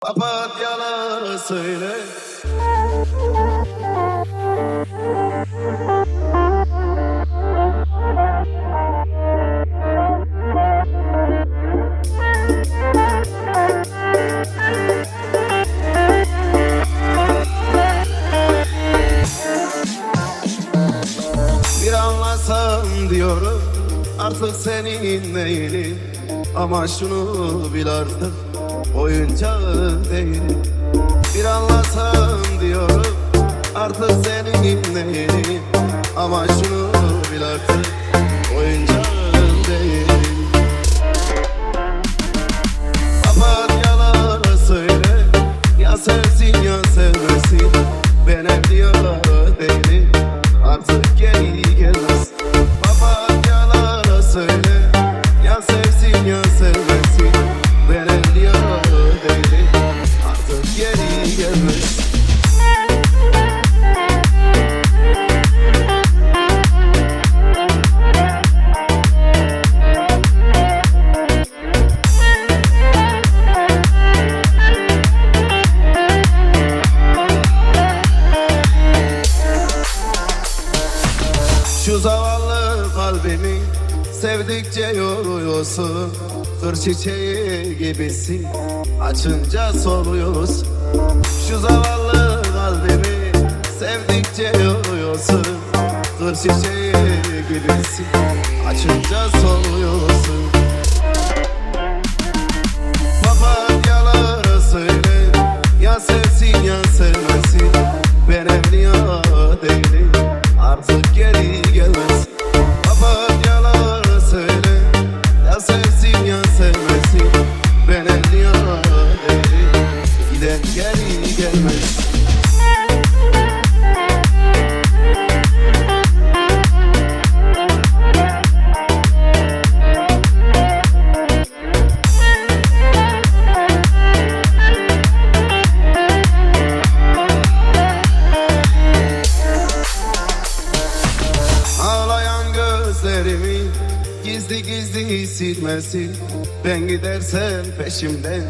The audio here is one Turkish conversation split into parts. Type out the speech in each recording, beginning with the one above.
Papatyalara söyle. Bir anlasam diyorum artık senin neyini Ama şunu bil artık oyuncağın değil. Bir anlasam diyorum artık senin neyini Ama şunu bil artık oyuncağın değil. Papatyalara söyle Ya sevsin ya sevmesin. Ben evliya değilim Artık geri gelmez. Papatyalara söyle Ya sevsin ya sevmesin zavallı kalbimi sevdikçe yoruyorsun. Kır çiçeği gibisin açınca soluyorsun Şu zavallı kalbimi sevdikçe yoruyorsun. Kır çiçeği gibisin açınca soluyorsun Giden geri gelmez Ağlayan Gizli gizli silmesin Ben gidersem peşimden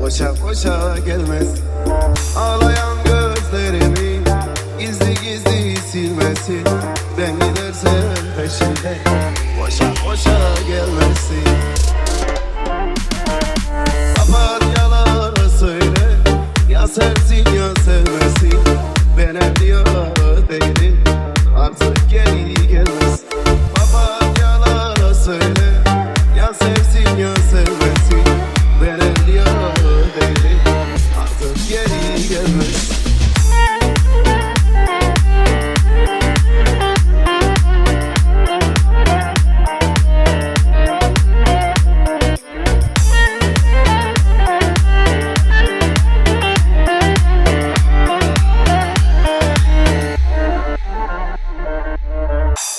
Koşa koşa gelmez. Ağlayan gözlerimi Gizli gizli silmesin. Ben gidersem peşimden Koşa koşa gelmesin. Papatyalara söyle Ya sen